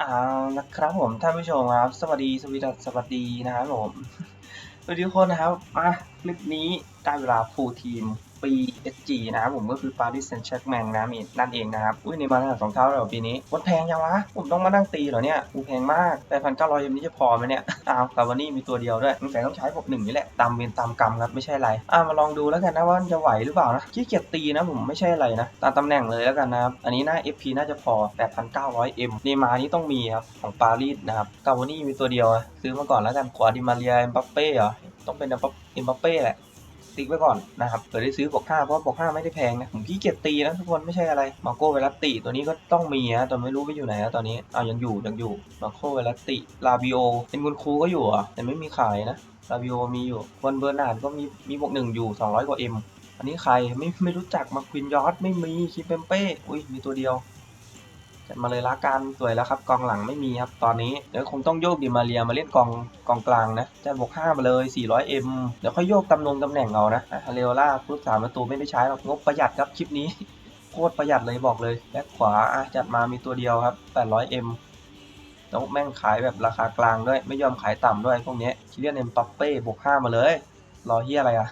เอาละครับผมท่านผู้ชมครับ สวัสดีสวีดัสสวัสดีนะครับผมสวัสดีทุกคนนะครับมาคลิปนี้ได้เวลาฟูลทีม ปี SG นะครับผมก็คือ Paris Saint-Germain นะมีนั่นเองนะครับ อุ้ยในมาตั้งแต่สองเท่าแล้วปีนี้วัดแพงยังวะ ผมต้องมานั่งตีเหรอเนี่ยอูแพงมากแต่พันเก้าร้อยนี้จะพอไหมเนี่ย อ้าวกาวานี่มีตัวเดียวด้วยสงสัยต้องใช้พวกหนึ่งนี่แหละ ตามเวรตามกรรมครับ ไม่ใช่อะไร อ่ามาลองดูแล้วกันนะว่าจะไหวหรือเปล่านะขี้เกียจตีนะผมไม่ใช่อะไรนะ ตามตำแหน่งเลยแล้วกันนะครับ อันนี้หน้า FP น่าจะพอ 8,900M เนมานี่ต้องมีครับของปารีสนะครับกาวานี่มีตัวเดียวซื้อมาก่อนแล้วกันขวาดิมาเรียเอ็มบัปเป้เหรอต้องเป็นเอ็มบัปเป้แหละ ติ๊กไว้ก่อนนะครับเผื่อได้ซื้อบวกห้าเพราะบวกห้าไม่ได้แพงนะผมขี้เกียจตีนะทุกคนไม่ใช่อะไรมาโก้เวลัตติตัวนี้ก็ต้องมีนะแต่ไม่รู้ไปอยู่ไหนแล้วตอนนี้อ้าวยังอยู่ยังอยู่มาโก้เวลัตติลาบิโอเป็นคุณครูก็อยู่อะแต่ไม่มีขายนะลาบิโอมีอยู่วันเบอร์นาร์ดก็มีมีบวกหนึ่งอยู่ 200 กว่าเอ็มอันนี้ใครไม่ไม่รู้จักมาควินยอร์ดไม่มีคิปเปมเป้อุ้ยมีตัวเดียว มาเลยละกันสวยแล้วครับกองหลังไม่มีครับตอนนี้เดี๋ยวคงต้องโยกดิมาเรียมาเล่นกองกองกลางนะจัดบวกห้ามาเลย 400M เดี๋ยวค่อยโยกตำหน่งตำแหน่งเอานะอะเรโอล่าพุทสามประตูไม่ได้ใช้หรอกงบประหยัดครับคลิปนี้โคตรประหยัดเลยบอกเลยแบ็คขวาอะจัดมามีตัวเดียวครับ 800M แล้วแม่งขายแบบราคากลางด้วย ไม่ยอมขายต่ำด้วยพวกนี้คิเลียนเอ็มปัปเป้บวกห้ามาเลยรอเฮียอะไรอะ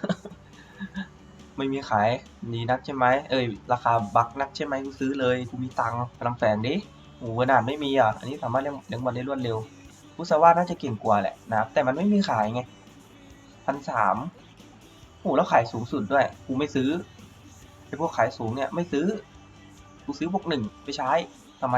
ไม่มีขายดีนักใช่ไหมเอ้ยราคาบักนักใช่ไหมกูซื้อเลยกูมีตังค์พลังแฝงดิโอ้ขนาดไม่มีอะอันนี้สามารถเลี้ยงเลี้ยงบอลได้รวดเร็วพุซาว่าน่าจะเก่งกว่าแหละนะครับแต่มันไม่มีขายไงพันสามโอ้แล้วขายสูงสุดด้วยกูไม่ซื้อไอพวกขายสูงเนี่ยไม่ซื้อกูซื้อบวกหนึ่งไปใช้ทำไม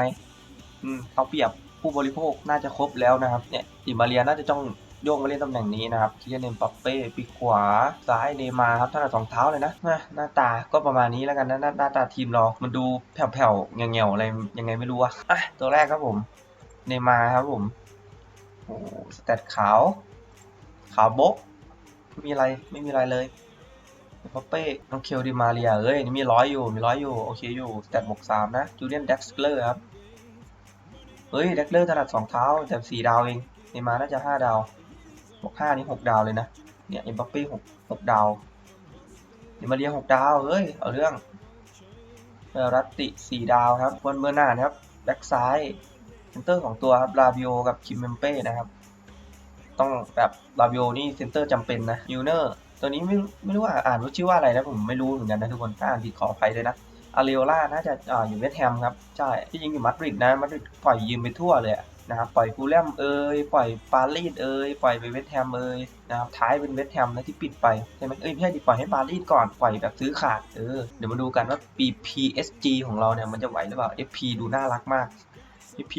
อืมเอาเปรียบผู้บริโภคน่าจะครบแล้วนะครับเนี่ยติมาเรียน่าจะต้อง โยกมาเล่นตำแหน่งนี้นะครับคิเลียนเอ็มปัปเป้ปีกขวา ซ้ายเนมาครับถนัดสองเท้าเลยนะนะหน้าตาก็ประมาณนี้แล้วกันนะหน้าหน้าตาทีมเรา มันดูแผ่วๆเงี่ยวๆอะไรยังไงไม่รู้อะอะตัวแรกครับผมเนมาครับผมโอ้สแตทขาว ขาวโบ๊ะไม่มีอะไรไม่มีอะไรเลยปัปเป้น้องเคลดิมาเรียเอ้ยนี่มีร้อยอยู่ มีร้อยอยู่ โอเคอยู่สแตทบวกสามนะ จูเลียนเด็กสเลอร์ครับ เฮ้ยเด็กเลอร์ถนัดสองเท้าแต่สี่ดาวเองเนมาน่าจะห้าดาว บวกห้านี่หกดาวเลยนะ เนี่ยเอ็มบัปเป้หกหกดาวเดมาเรียหกดาวเฮ้ย เอาเรื่องเอรัตติสี่ดาวครับบนเบอร์นาร์ดครับ แบ็กซ้ายเซนเตอร์ของตัวครับลาบิโอกับคิมเมมเป้นะครับ ต้องแบบลาบิโอนี่เซนเตอร์จำเป็นนะมิวเนอร์ตัวนี้ไม่ไม่รู้ว่าอ่านว่าชื่อว่าอะไรนะผมไม่รู้เหมือนกันนะทุกคนถ้าอ่านผิดขออภัยด้วยนะอาเรโอล่าน่าจะอ่าอยู่เวสต์แฮมครับ ใช่ที่จริงอยู่มาดริดนะมาดริดปล่อยยืมไปทั่วเลยอะ นะครับปล่อยฟูลแลมเอ่ยปล่อยปารีสเอ่ยปล่อยไปเวสต์แฮมเอ่ยนะครับท้ายเป็นเวสต์แฮมนะที่ปิดไปใช่ไหมเอ้ยไม่ใช่ดิปล่อยให้ปารีสก่อนปล่อยแบบซื้อขาดเออเดี๋ยวมาดูกันว่าปี PSG ของเราเนี่ยมันจะไหวหรือเปล่า FP ดูน่ารักมาก FP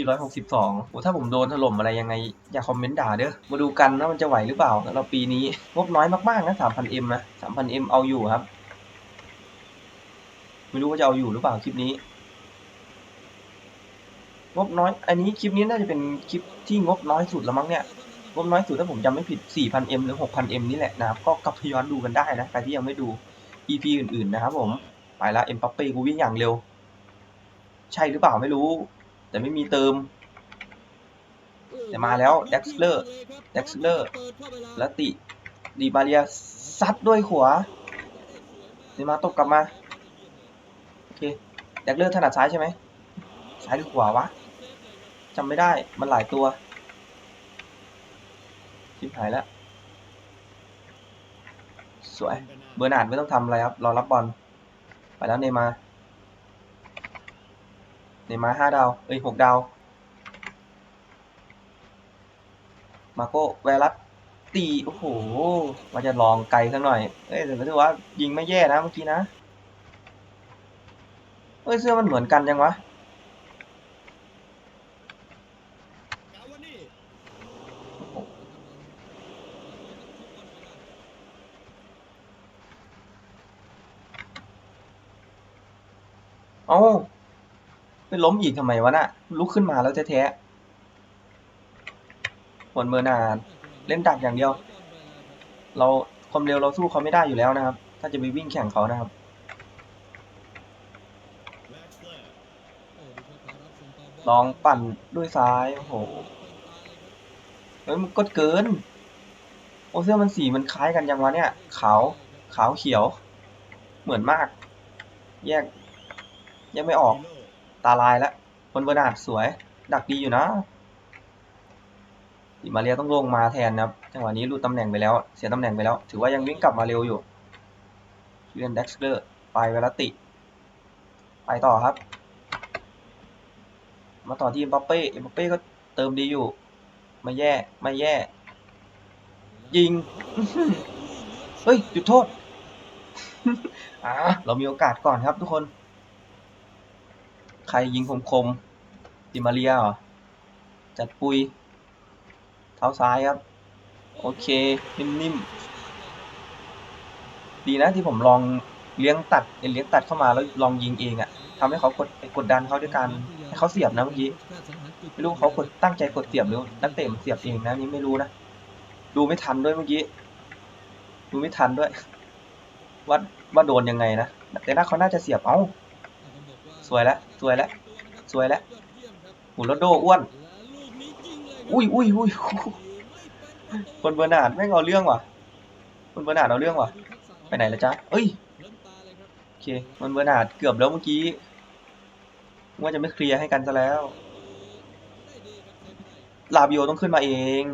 162โอ้ถ้าผมโดนถล่มอะไรยังไงอย่าคอมเมนต์ด่าเด้อมาดูกันว่ามันจะไหวหรือเปล่าสำหรับปีนี้งบน้อยมากๆนะ 3,000M นะ 3,000M เอาอยู่ครับไม่รู้ว่าจะเอาอยู่หรือเปล่าคลิปนี้ งบน้อย อันนี้คลิปนี้น่าจะเป็นคลิปที่งบน้อยสุดแล้วมั้งเนี่ย งบน้อยสุดถ้าผมจำไม่ผิด 4,000M หรือ 6,000M นี่แหละนะครับ ก็กลับไปย้อนดูกันได้นะ ใครที่ยังไม่ดู EP อื่นๆนะครับผม ไปละเอ็มปัปเป้กูวิ่งอย่างเร็ว ใช่หรือเปล่าไม่รู้ แต่ไม่มีเติม แต่มาแล้วเด็กซ์เลอร์เด็กซ์เลอร์และติดีมาเรียซัดด้วยขวาดีมาตกกลับมา โอเคเด็กเลอร์ถนัดซ้ายใช่ไหมซ้ายหรือขวาวะ จำไม่ได้ มันหลายตัวชิบหายแล้ว สวย เบอร์นาร์ดไม่ต้องทำอะไรครับ รอรับบอล ไปแล้วเนมาร์เนมาร์ห้าดาว เอ้ยหกดาว มาโก้เวลัสตี โอ้โหว่าจะลองไกลสักหน่อย เอ้ยแต่ก็ถือว่ายิงไม่แย่นะเมื่อกี้นะ เอ้ยเสื้อมันเหมือนกันยังวะ เอ้าไป ล้มอีกทำไมวะน่ะลุกขึ้นมาแล้วแท้ๆผลเบอร์นานเล่นดักอย่างเดียว เราความเร็วเราสู้เขาไม่ได้อยู่แล้วนะครับ ถ้าจะไปวิ่งแข่งเขานะครับลองปั่นด้วยซ้ายโอ้โหเฮ้ยมันก็เกิน โอ้เสื้อมันสีมันคล้ายกันยังวะเนี่ย ขาว ขาวเขียว เหมือนมาก แยก แยกไม่ออก ตาลายแล้วคนเบอร์นาดสวย ดักดีอยู่นะดิมาเรียต้องลงมาแทนนะครับจังหวะนี้หลุดตำแหน่งไปแล้ว เสียตำแหน่งไปแล้ว ถือว่ายังวิ่งกลับมาเร็วอยู่เรียนเด็กซ์เลอร์ไปเวลาติ ไปต่อครับ มาต่อที่เอ็มบัปเป้เอ็มบัปเป้ก็เติมดีอยู่ ไม่แย่ ไม่แย่ ยิงอื้อหือเฮ้ย จุดโทษ อ่า เรามีโอกาสก่อนครับทุกคน ใครยิงคมคมดิมาเรียเหรอ จัดปุย เท้าซ้ายครับ โอเค นิ่มๆ ดีนะที่ผมลองเลี้ยงตัดเลี้ยงตัดเข้ามาแล้วลองยิงเองอะทำให้เขากดกดดันเขาด้วยการให้เขาเสียบนะเมื่อกี้ ไม่รู้เขากดตั้งใจกดเสียบหรือนักเตะมันเสียบเองนะนี่ไม่รู้นะ ดูไม่ทันด้วยเมื่อกี้ ดูไม่ทันด้วย ว่าว่าโดนยังไงนะ แต่น่าเขาน่าจะเสียบ เอ้า วยแล้วสวยแล้วสวยแล้วหูรถโดอ้วน อุ้ยอุ้ยอุ้ยคนเบอร์นาดไม่งเอาเรื่องว่ะคนเบอร์นาดเอาเรื่องว่ะ ไปไหนละจ๊ะเอ้ยโอเคมันเบอร์นาดเกือบแล้วเมื่อกี้ว่าจะไม่เคลียร์ให้กันซะแล้ว ลาบิโอต้องขึ้นมาเอง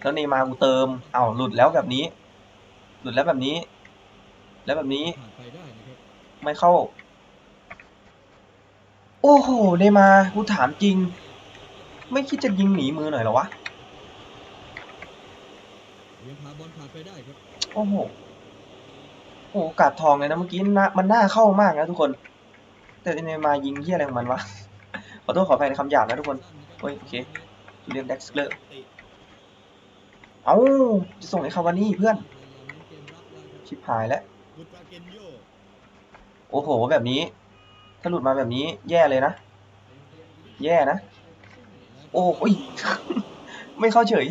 แล้วเนมากูเติมเอ้าหลุดแล้วแบบนี้ หลุดแล้วแบบนี้ แล้วแบบนี้ ไม่เข้า โอ้โหเนย์มาร์กูถามจริง ไม่คิดจะยิงหนีมือหน่อยเหรอวะยังพาบอลผ่านไปได้ครับโอ้โหโอ้โหโอกาสทองเลยนะเมื่อกี้น่ามันน่าเข้ามากนะทุกคน แต่เนย์มาร์ยิงเฮียอะไรของมันวะขอโทษขออภัยในคำหยาบนะทุกคนโอ้ยโอเคเรียนแด็กสเลอร์เอ้าจะส่งให้คาวานี่เพื่อน ชิบหายแล้วบุตราเกนโยโอ้โห แบบนี้ ถ้าหลุดมาแบบนี้แย่เลยนะ แย่นะ โอ้ย ไม่เข้าเฉย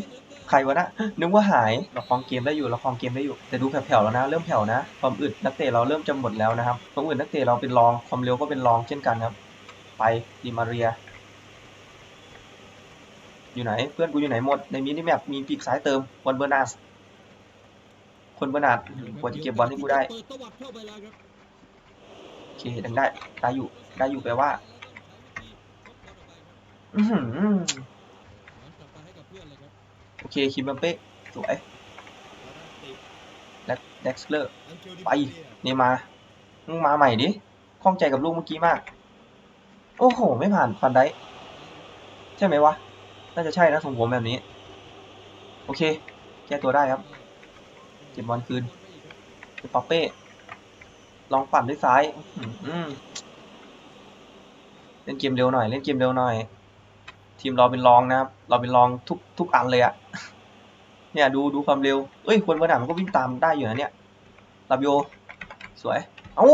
ใครวะนะ นึกว่าหาย เราครองเกมได้อยู่ เราครองเกมได้อยู่ แต่ดูแผ่วๆแล้วนะ เริ่มแผ่วนะ ความอึดนักเตะเราเริ่มจะหมดแล้วนะครับ ความอึดนักเตะเราเป็นรอง ความเร็วก็เป็นรองเช่นกันครับ ไปดิมาเรีย อยู่ไหน เพื่อนกูอยู่ไหนหมด ในมินิแมปมีปีกซ้ายเติมวันเบอร์นาส คนเบอร์นาสกว่าจะเก็บบอลให้กูได้ อเคยังได้ได้อยู่ได้อยู่แปลว่า อือหือย้อนกลับไปให้กับเพื่อนเลยครับโอเคคิมบัมเป้สวยและเด็กเลอร์ไปเนย์มามึงมาใหม่ดิข้องใจกับลูกเมื่อกี้มาก โอ้โห ไม่ผ่านฟันได้ ใช่ไหมวะ น่าจะใช่นะทรงผมแบบนี้ โอเค แก้ตัวได้ครับ เก็บบอลคืนเป็นป๊อปเป้ ลองปั่นด้วยซ้ายเล่นเกมเร็วหน่อย เล่นเกมเร็วหน่อย ทีมเราเป็นรองนะครับ เราเป็นรองทุกทุกอันเลยอะเนี่ยดูดูความเร็ว เอ้ยคนเบอร์นาดมันก็วิ่งตามได้อยู่นะเนี่ยลาบิโอสวย เอ้า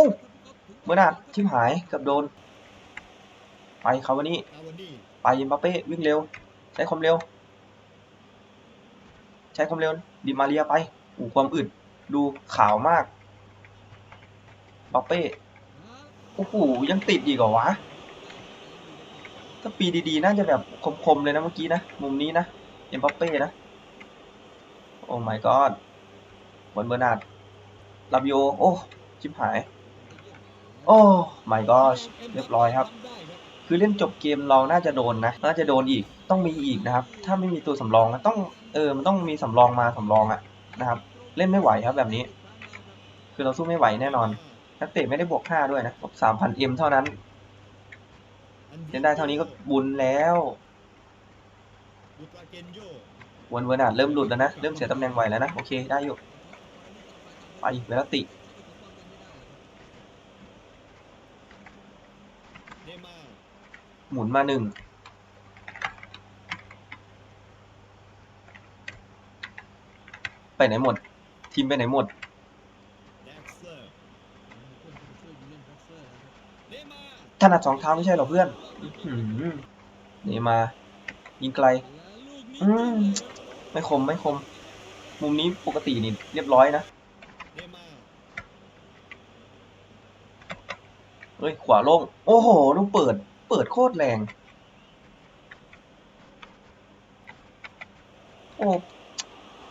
เบอร์นาร์ดชิบหายกับโดน ไปเขาวันนี้อานนี้ ไปยิมบัปเป้วิ่งเร็ว ใช้ความเร็ว ใช้ความเร็วดิมาเรียไปอูความอึดดูขาวมาก บัปเป้ โอ้โห ยังติดอีกเหรอวะ ถ้าปีดีๆ น่าจะแบบคมๆ เลยนะเมื่อกี้นะ มุมนี้นะ เอ็มบัปเป้นะ โอ้ my god บอลเบอร์นาดลาบิโอโอ้ ชิบหาย โอ้ my god เรียบร้อยครับ คือเล่นจบเกมเราน่าจะโดนนะ น่าจะโดนอีก ต้องมีอีกนะครับ ถ้าไม่มีตัวสำรองนต้อง เออ มันต้องมีสำรองมาสำรองอะนะครับ เล่นไม่ไหวครับแบบนี้ คือเราสู้ไม่ไหวแน่นอน นักเตะไม่ได้บวกห้าด้วยนะสามพันเอ็มเท่านั้นเล่นได้เท่านี้ก็บุญแล้วบุตราเกนโยวันเวอร์นาดเริ่มหลุดแล้วนะ เริ่มเสียตำแหน่งไหวแล้วนะ โอเค ได้อยู่ ไปเวลติ หมุนมาหนึ่งไปไหนหมด ทีมไปไหนหมด ถนัดสองเท้าไม่ใช่หรอเพื่อนนี่มา ยิงไกล อืมไม่คมไม่คม มุมนี้ปกตินี่เรียบร้อยนะเนย์มาร์เฮ้ย ขวาโล่ง โอ้โห ลูกเปิด เปิดโคตรแรง โอ้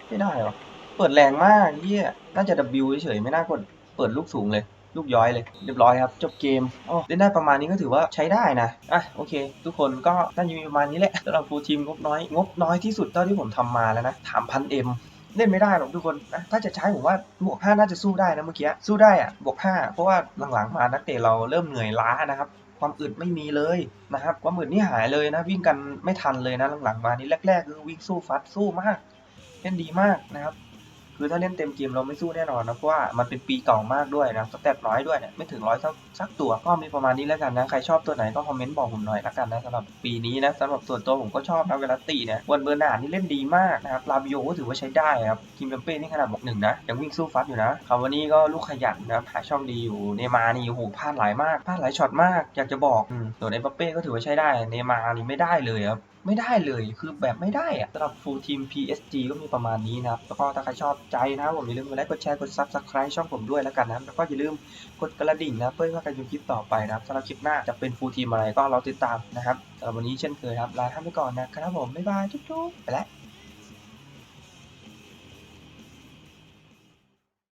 ไม่ได้หรอ เปิดแรงมากเยี่ยน่าจะ W เฉยๆไม่น่ากด เปิดลูกสูงเลย ลูกย้อยเลยเรียบร้อยครับ จบเกมโอ้เล่นได้ประมาณนี้ก็ถือว่าใช้ได้นะอะโอเค ทุกคนก็น่าจะมีประมาณนี้แหละสำหรับฟูลทีมงบน้อยงบน้อยที่สุดเท่าที่ผมทำมาแล้วนะถามพันเอ็มเล่นไม่ได้หรอกทุกคนนะถ้าจะใช้ผมว่าบวก 5 น่าจะสู้ได้นะเมื่อกี้สู้ได้อะบวก 5 เพราะว่าหลังๆมานักเตะเราเริ่มเหนื่อยล้านะครับความอึดไม่มีเลยนะครับความอึดนี่หายเลยนะวิ่งกันไม่ทันเลยนะหลังๆมานี่แรกๆคือวิ่งสู้ฟัดสู้มากเล่นดีมากนะครับ คือถ้าเล่นเต็มเกมเราไม่สู้แน่นอนนะเพราะว่ามันเป็นปีเก่ามากด้วยนะสเตตน้อยด้วยเนี่ยไม่ถึงร้อยสักสักตัวก็มีประมาณนี้แล้วกันนะใครชอบตัวไหนก็คอมเมนต์บอกผมหน่อยละกันนะสำหรับปีนี้นะสำหรับส่วนตัวผมก็ชอบนะเวลาตีเนี่ยวันเบอร์นาร์ดนี่เล่นดีมากนะครับลาบิโอก็ถือว่าใช้ได้ครับคิมเบมเป้นี่ขนาดบอกหนึ่งนะยังวิ่งสู้ฟัดอยู่นะคาวานี่ก็ลูกขยันนะหาช่องดีอยู่เนมานี่โอ้โหพลาดหลายมากพลาดหลายช็อตมากอยากจะบอกอืมส่วนเอ็มเป้ก็ถือว่าใช้ได้เนมานี่ไม่ได้เลยครับ ไม่ได้เลยคือแบบไม่ได้อะสำหรับฟูลทีม PSG ก็มีประมาณนี้นะครับแล้วก็ถ้าใครชอบใจนะครับผมอย่าลืมกดไลค์กดแชร์กดซับสไคร b e ช่องผมด้วยแล้วกันนะแล้วก็อย่าลืมกดกระดิ่งนะเพื่อไม่ให้การดูคลิปต่อไปนะครับสำหรับคลิปหน้าจะเป็นฟูลทีมอะไรก็รอติดตามนะครับสำหรับวันนี้เช่นเคยครับลาท่านไปก่อนนะครับผมบ๊ายบายจุ๊บๆไปแล้ว